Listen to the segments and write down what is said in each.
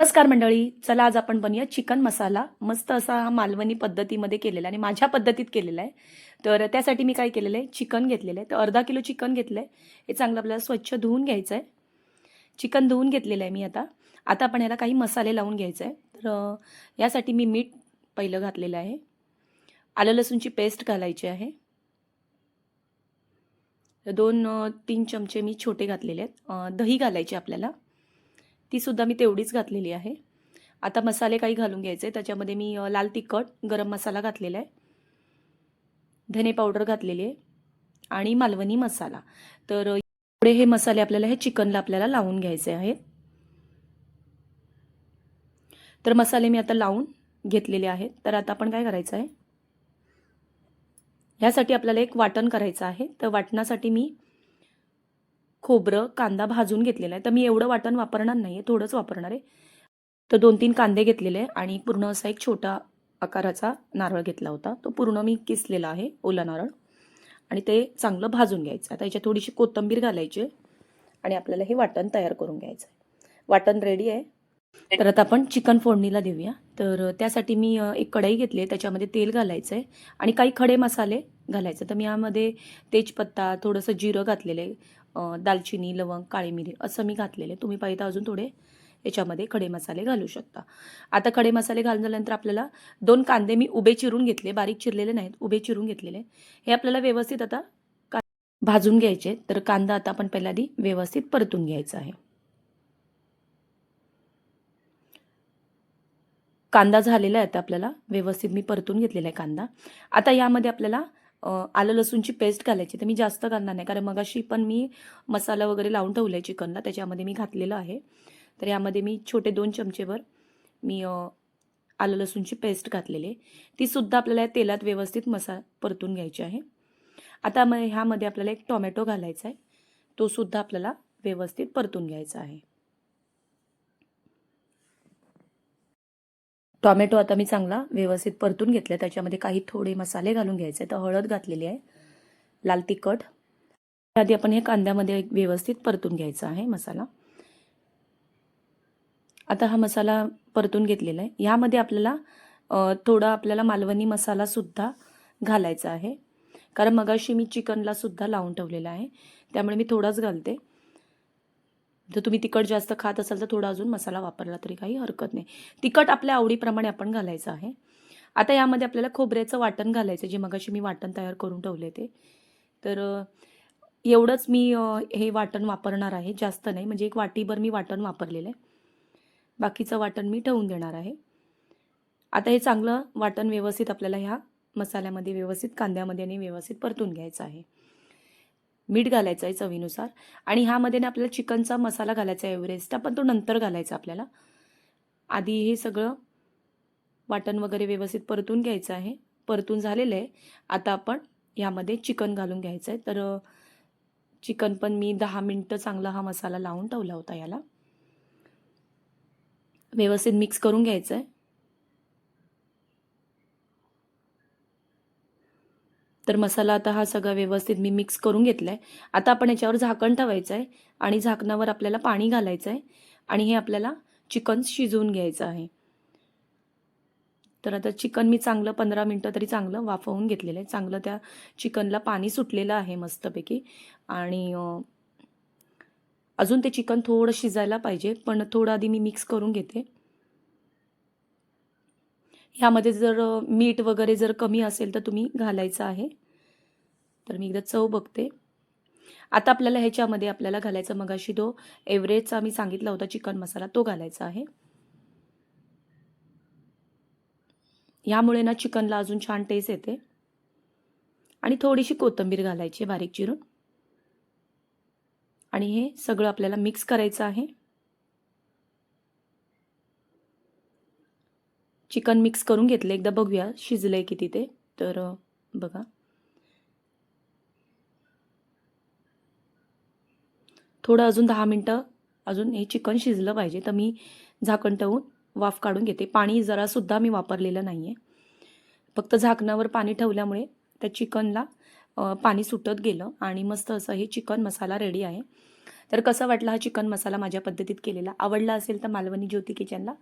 नमस्कार मंडळी. चला आज आपण बनूया चिकन मसाला. मस्त असा हा मालवणी पद्धतीमध्ये केलेला आणि माझ्या पद्धतीत केलेला आहे. तर त्यासाठी मी काय केलेलं आहे? चिकन घेतलेलं आहे. तर अर्धा किलो चिकन घेतलं आहे हे चांगलं आपल्याला स्वच्छ धुवून घ्यायचं आहे. चिकन धुवून घेतलेलं आहे मी आता. आता आपण याला काही मसाले लावून घ्यायचं आहे. तर यासाठी मी मीठ पहिलं घातलेलं आहे. आलं लसूणची पेस्ट घालायची आहे. दोन तीन चमचे मी छोटे घातलेले आहेत. दही घालायचे आपल्याला. ती सुद्धा मी तेवढीच घातलेली आहे. आता मसाले काही घालून घ्यायचे. त्याच्यामध्ये मी लाल तिखट गरम मसाला घातलेला आहे. धने पावडर घातलेली आहे. आणि मालवणी मसाला. तर पुढे हे मसाले आपल्याला हे चिकनला आपल्याला लावून घ्यायचे आहेत. तर मसाले मी आता लावून घेतलेले आहेत. तर आता आपण काय करायचं आहे? ह्यासाठी आपल्याला एक वाटण करायचं आहे. तर वाटणासाठी मी खोबरं कांदा भाजून घेतलेला आहे. तर मी एवढं वाटण वापरणार नाही आहे थोडंच वापरणार आहे. तर दोन तीन कांदे घेतलेले आहे आणि पूर्ण असा एक छोटा आकाराचा नारळ घेतला होता. तो पूर्ण मी किसलेला आहे ओला नारळ. आणि ते चांगलं भाजून घ्यायचं. आता याच्यात थोडीशी कोथिंबीर घालायची आहे आणि आपल्याला हे वाटण तयार करून घ्यायचं आहे. वाटण रेडी आहे. तर आता आपण चिकन फोडणीला देऊया. तर त्यासाठी मी एक कढई घेतली आहे. त्याच्यामध्ये तेल घालायचं आहे आणि काही खडे मसाले घालायचे तर मी यामध्ये तेजपत्ता थोडंसं जिरं घातलेलं आहे. दालचिनी लवंग काळी मिरी असं मी घातलेलं. आहे तुम्ही पाहिजे अजून थोडे याच्यामध्ये खडे मसाले घालू शकता. आता खडे मसाले घालून झाल्यानंतर आपल्याला दोन कांदे मी उभे चिरून घेतले. बारीक चिरलेले नाहीत उभे चिरून घेतलेले. हे आपल्याला व्यवस्थित आता का भाजून घ्यायचे. तर कांदा आता आपण पहिल्या आधी व्यवस्थित परतून घ्यायचा आहे. कांदा झालेला आहे आता आपल्याला. व्यवस्थित मी परतून घेतलेला आहे कांदा. आता यामध्ये आपल्याला आलं लसूणची पेस्ट घालायची. तर मी जास्त घालणार नाही. कारण मगाशी पण मी मसाला वगैरे लावून ठेवला आहे चिकनला त्याच्यामध्ये मी घातलेलं आहे. तर यामध्ये मी छोटे दोन चमचेवर मी आलं लसूणची पेस्ट घातलेली आहे. तीसुद्धा आपल्याला या तेलात व्यवस्थित मसा परतून घ्यायची आहे. आता मग ह्यामध्ये आपल्याला एक टोमॅटो घालायचा आहे. तो सुद्धा आपल्याला व्यवस्थित परतून घ्यायचा आहे. टॉमॅटो आता मी चांगला व्यवस्थित परतून घेतला त्याच्यामध्ये काही थोडे मसाले घालून घ्यायचे तर हळद घातलेली आहे. लाल तिखट. आधी आपण हे कांद्यामध्ये एक व्यवस्थित परतून घ्यायचा आहे मसाला. आता हा मसाला परतून घेतलेला आहे. ह्यामध्ये आपल्याला थोडा आपल्याला मालवणी मसालासुद्धा घालायचा आहे. कारण मगाशी मी चिकनलासुद्धा लावून ठेवलेला आहे. त्यामुळे मी थोडाच घालते. जर तुम्ही तिखट जास्त खात असाल तर थोडा अजून मसाला वापरला तरी काही हरकत नाही. तिखट आपल्या आवडीप्रमाणे आपण घालायचं आहे. आता यामध्ये आपल्याला खोबऱ्याचं वाटण घालायचं जे मगाशी मी वाटण तयार करून ठेवले ते तर एवढंच मी हे वाटण वापरणार आहे जास्त नाही. म्हणजे एक वाटीभर मी वाटण वापरलेलं आहे. बाकीचं वाटण मी ठेवून देणार आहे. आता हे चांगलं वाटण व्यवस्थित आपल्याला ह्या मसाल्यामध्ये व्यवस्थित कांद्यामध्ये आणि व्यवस्थित परतून घ्यायचं आहे. मीठ घालायचं आहे चवीनुसार. आणि ह्यामध्ये ना आपल्याला चिकनचा मसाला घालायचा आहे एव्हरेस्ट. पण तो नंतर घालायचा आपल्याला. आधी हे सगळं वाटण वगैरे व्यवस्थित परतून घ्यायचं आहे. परतून झालेलं आहे. आता आपण ह्यामध्ये चिकन घालून घ्यायचं आहे. तर चिकन पण मी दहा मिनटं चांगला हा मसाला लावून ठेवला होता याला. व्यवस्थित मिक्स करून घ्यायचं आहे. तर मसाला आता हा सगळा व्यवस्थित मी मिक्स करून घेतला आहे आता आपण याच्यावर झाकण ठेवायचं आहे आणि झाकणावर आपल्याला पाणी घालायचं आहे आणि हे आपल्याला चिकन शिजवून घ्यायचं आहे. तर आता चिकन मी चांगलं पंधरा मिनटं तरी चांगलं वाफवून घेतलेलं आहे. चांगलं त्या चिकनला पाणी सुटलेलं आहे मस्तपैकी. आणि अजून ते चिकन थोडं शिजायला पाहिजे पण थोडं आधी मी मिक्स करून घेते. ह्यामध्ये जर मीठ वगैरे जर कमी असेल तर तुम्ही घालायचं आहे. तर मी एकदा चव बघते. आता आपल्याला ह्याच्यामध्ये आपल्याला घालायचा मगाशी तो एव्हरेजचा मी सांगितला होता चिकन मसाला तो घालायचा आहे. यामुळे ना चिकनला अजून छान टेस्ट येते. आणि थोडीशी कोथिंबीर घालायची बारीक चिरून. आणि हे सगळं आपल्याला मिक्स करायचं आहे. चिकन मिक्स करून घेतलं. एकदा बघूया शिजलं आहे किती ते. तर बघा. थोडं अजून दहा मिनटं अजून हे चिकन शिजलं पाहिजे. तर मी झाकण ठेवून वाफ काढून घेते. पाणी जरासुद्धा मी वापरलेलं नाही आहे फक्त झाकणावर पाणी ठेवल्यामुळे त्या चिकनला पाणी सुटत गेलं आणि मस्त असं हे चिकन मसाला रेडी आहे. तर कसं वाटलं हा चिकन मसाला माझ्या पद्धतीत केलेला? आवडला असेल तर मालवणी ज्योती किचनला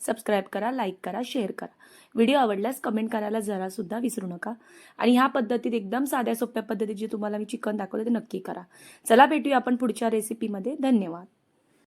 सबस्क्राईब करा लाईक करा शेअर करा. व्हिडिओ आवडल्यास कमेंट करायला जरासुद्धा विसरू नका. आणि ह्या पद्धतीत एकदम साध्या सोप्या पद्धतीत जे तुम्हाला मी चिकन दाखवलं ते नक्की करा. चला भेटूया आपण पुढच्या रेसिपीमध्ये धन्यवाद.